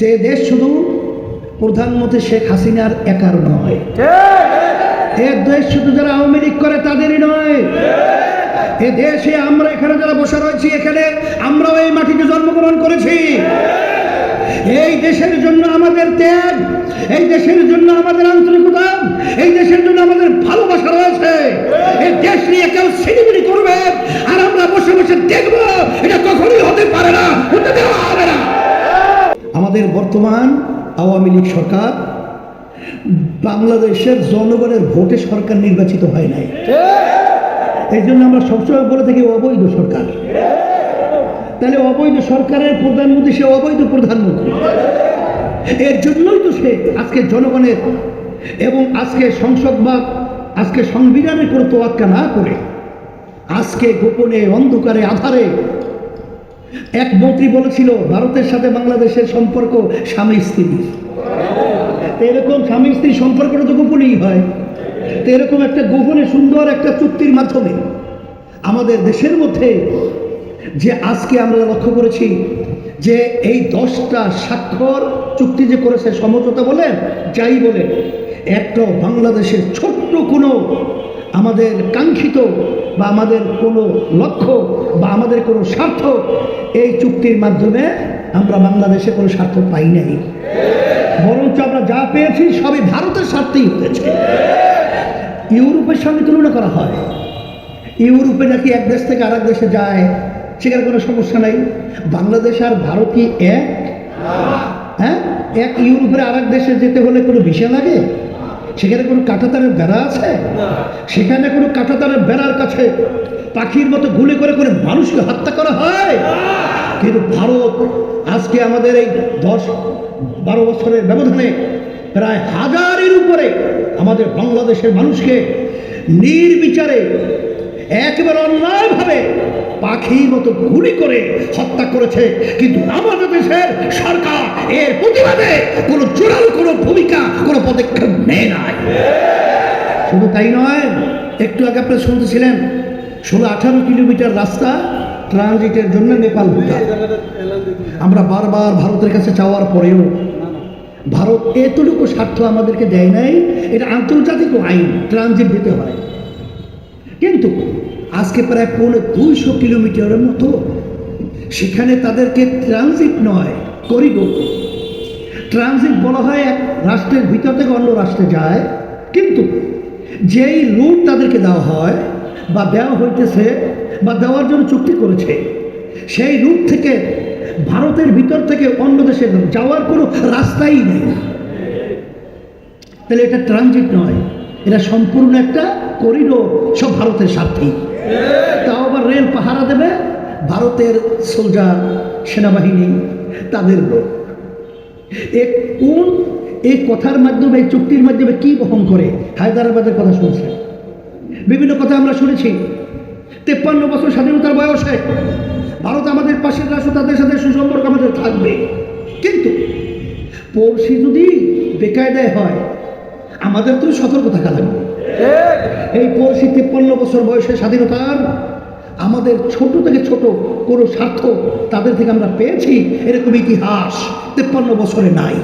যে দেশ শুধু প্রধানমন্ত্রী শেখ হাসিনার একার নয় এ দেশ শুধু যারা আওয়ামী লীগ করে তাদেরই নয়। এ দেশে আমরা এখানে যারা বসে রয়েছি, এখানে আমরাও এই মাটিতে জন্মগ্রহণ করেছি। এই দেশের জন্য আমাদের ত্যাগ, এই দেশের জন্য আমাদের আন্তরিকতা, এই দেশের জন্য আমাদের ভালোবাসা রয়েছে। এই দেশ নিয়ে কেউ সিনেমিনি করবে, আর আমরা বসে বসে দেখব। আমাদের বর্তমান আওয়ামী লীগ সরকার বাংলাদেশের জনগণের ভোটে সরকার নির্বাচিত হয় নাই। এই জন্য আমরা সবসময় বলে থাকি অবৈধ সরকার। তাহলে অবৈধ সরকারের প্রধানমন্ত্রী সে অবৈধ প্রধানমন্ত্রী। এর জন্যই তো সে আজকে জনগণের এবং আজকে সংসদ বা আজকে সংবিধানের কোনো তোয়াক্কা না করে আজকে গোপনে অন্ধকারে আধারে এক মন্ত্রী বলেছিল, ভারতের সাথে বাংলাদেশের সম্পর্ক স্বামী স্ত্রী। এরকম স্বামী স্ত্রী সম্পর্কটা তো গোপনেই হয়। তো এরকম একটা গোপনে সুন্দর একটা চুক্তির মাধ্যমে আমাদের দেশের মধ্যে যে আজকে আমরা লক্ষ্য করেছি যে এই দশটা স্বাক্ষর চুক্তি যে করেছে সমঝোতা বলে, যাই বলে, একটা বাংলাদেশের ছোট্ট কোনো আমাদের কাঙ্ক্ষিত বা আমাদের কোনো লক্ষ্য বা আমাদের কোনো স্বার্থ, এই চুক্তির মাধ্যমে আমরা বাংলাদেশে কোনো স্বার্থ পাই নাই। বরঞ্চ আমরা যা পেয়েছি সবই ভারতের স্বার্থেই হয়েছে। ইউরোপের সঙ্গে তুলনা করা হয়। ইউরোপে নাকি এক দেশ থেকে আরেক দেশে যায়, সেখানে কোনো সমস্যা নাই। বাংলাদেশ আর ভারত কি এক। হ্যাঁ? এক ইউরোপের আরেক দেশে যেতে হলে কোনো ভিসা লাগে? সেখানে কোনো কাঁটাতারের বেড়া আছে? সেখানে কোনো কাঁটাতারের বেড়ার কাছে পাখির মতো গুলি করে করে মানুষকে হত্যা করা হয়? কিন্তু ভারত আজকে আমাদের এই দশ বারো বছরের ব্যবধানে প্রায় হাজারের উপরে আমাদের বাংলাদেশের মানুষকে নির্বিচারে একেবারে অন্যায়ভাবে পাখির মতো গুলি করে হত্যা করেছে। কিন্তু আমাদের দেশের সরকার এর প্রতিবাদে কোনো জোরালো কোনো ভূমিকা, কোনো পদক্ষেপ নেয় নাই। শুধু তাই নয়, একটু আগে আপনারা শুনতেছিলেন, ষোলো আঠারো কিলোমিটার রাস্তা ট্রানজিটের জন্য নেপাল ভুটান। আমরা বারবার ভারতের কাছে চাওয়ার পরেও ভারত এতটুকু স্বার্থ আমাদেরকে দেয় নাই, এটা আন্তর্জাতিক আইন, ট্রানজিট দিতে হয়। কিন্তু আজকে প্রায় পৌনে দুইশো কিলোমিটারের মতো। সেখানে তাদেরকে ট্রানজিট নয় করিডোর ট্রানজিট বলা হয় এক রাষ্ট্রের ভিতর থেকে অন্য রাষ্ট্রে যায়। কিন্তু যেই রুট তাদেরকে দেওয়া হয় বা দেওয়া হইতেছে বা দেওয়ার জন্য চুক্তি করেছে, সেই রুট থেকে ভারতের ভিতর থেকে অন্য দেশে যাওয়ার কোনো রাস্তাই নেই। তাহলে এটা ট্রানজিট নয়, এটা সম্পূর্ণ একটা করিডোর সব ভারতের স্বার্থেই তাও আবার রেল পাহারা দেবে, ভারতের সোলজার সেনাবাহিনী, তাদের লোক। এ কোন এই কথার মাধ্যমে, এই চুক্তির মাধ্যমে কি বহন করে? হায়দ্রাবাদের কথা শুনছে বিভিন্ন কথা আমরা শুনেছি। তেপ্পান্ন বছর স্বাধীনতার বয়সে ভারত আমাদের পাশের রাষ্ট্র, তাদের সাথে সুসম্পর্ক আমাদের থাকবে। কিন্তু পড়শি যদি বেকায়দায় হয়, আমাদের তো সতর্ক থাকা লাগবে। এই পড়শি তিপ্পান্ন বছর বয়সে স্বাধীনতার আমাদের ছোট থেকে ছোট কোনো স্বার্থ তাদের থেকে আমরা পেয়েছি? এরকম ইতিহাস তিপ্পান্ন বছরে নাই।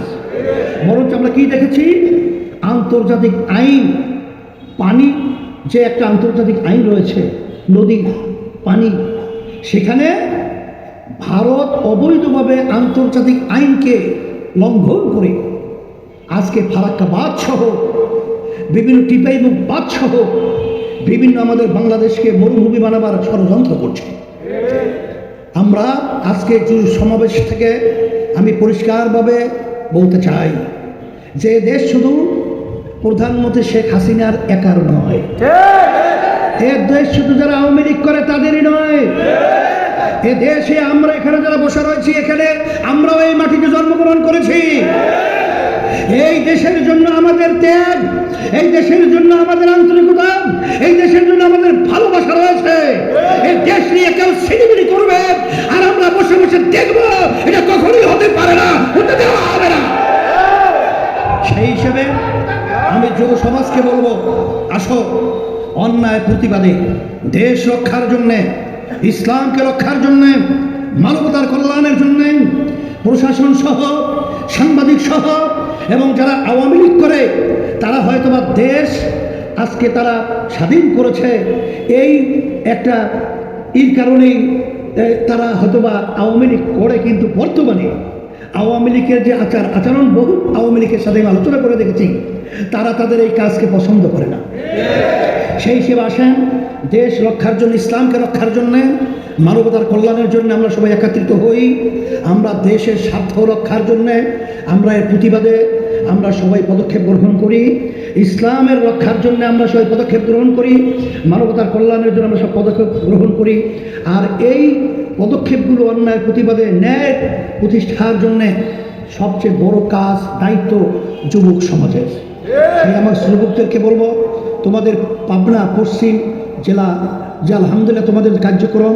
বরঞ্চ আমরা কি দেখেছি? আন্তর্জাতিক আইন, পানি, যে একটা আন্তর্জাতিক আইন রয়েছে, নদী, পানি, সেখানে ভারত অবৈধভাবে আন্তর্জাতিক আইনকে লঙ্ঘন করে আজকে ফারাক্কা বাদ সহ বিভিন্ন টিপাই এবং বাদ সহ বিভিন্ন আমাদের বাংলাদেশকে মরুভূমি বানাবার ষড়যন্ত্র করছে। আমরা আজকে সমাবেশ থেকে আমি পরিষ্কারভাবে বলতে চাই যে দেশ শুধু প্রধানমন্ত্রী শেখ হাসিনার একার নয়। এ দেশ শুধু যারা আওয়ামী লীগ করে তাদেরই নয়। এ দেশে আমরা এখানে যারা বসে রয়েছি, এখানে আমরাও এই মাটিতে জন্মগ্রহণ করেছি। এই দেশের জন্য আমাদের ত্যাগ, এই দেশের জন্য আমাদের আন্তরিকতা, এই দেশের জন্য আমাদের ভালোবাসা রয়েছে। এই দেশ নিয়ে কেউ সিনেমিনি করবে, আর আমরা বসে বসে দেখব, এটা কখনোই হতে পারে না, হতে দেওয়া হবে না। সেই হিসেবে আমি যুব সমাজকে বলব, আসো, অন্যায় প্রতিবাদে দেশ রক্ষার জন্যে, ইসলামকে রক্ষার জন্যে, মানবতার কল্যাণের জন্যে প্রশাসন সহ, সাংবাদিক সহ এবং যারা আওয়ামী লীগ করে, তারা হয়তোবা দেশ আজকে তারা স্বাধীন করেছে। এই একটা এর কারণেই তারা হয়তোবা আওয়ামী লীগ করে কিন্তু বর্তমানে আওয়ামী লীগের যে আচার আচরণ, বহু আওয়ামী লীগের সাথে আমি আলোচনা করে দেখেছি, তারা তাদের এই কাজকে পছন্দ করে না। সেই হিসেবে আসেন, দেশ রক্ষার জন্য, ইসলামকে রক্ষার জন্য, মানবতার কল্যাণের জন্য আমরা সবাই একত্রিত হই। আমরা দেশের স্বার্থ রক্ষার জন্য, আমরা এর প্রতিবাদে আমরা সবাই পদক্ষেপ গ্রহণ করি। ইসলামের রক্ষার জন্য আমরা সবাই পদক্ষেপ গ্রহণ করি। মানবতার কল্যাণের জন্য আমরা সব পদক্ষেপ গ্রহণ করি। আর এই পদক্ষেপগুলো অন্যায় প্রতিবাদে ন্যায় প্রতিষ্ঠার জন্যে সবচেয়ে বড় কাজ, দায়িত্ব যুবক সমাজের। আমি আমার যুবকদেরকে বলব, তোমাদের পাবনা, পশ্চিম জেলা, যে আলহামদুলিল্লাহ তোমাদের কার্যক্রম,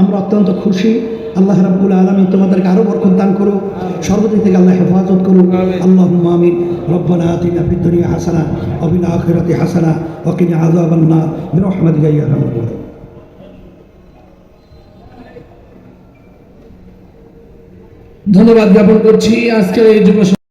আমরা অত্যন্ত খুশি। আল্লাহ রাব্বুল আলমী তোমাদেরকে আরও বরকত দান করো সর্বদিক থেকে আল্লাহ হেফাজত করো আল্লাহ মামিন রব্বানা হাসানা ফিল আখিরাতি হাসানা, ওয়া কিনা আযাবান নার। বিরহমাতিকা ধন্যবাদ জ্ঞাপন করছি। আজকের এই যুব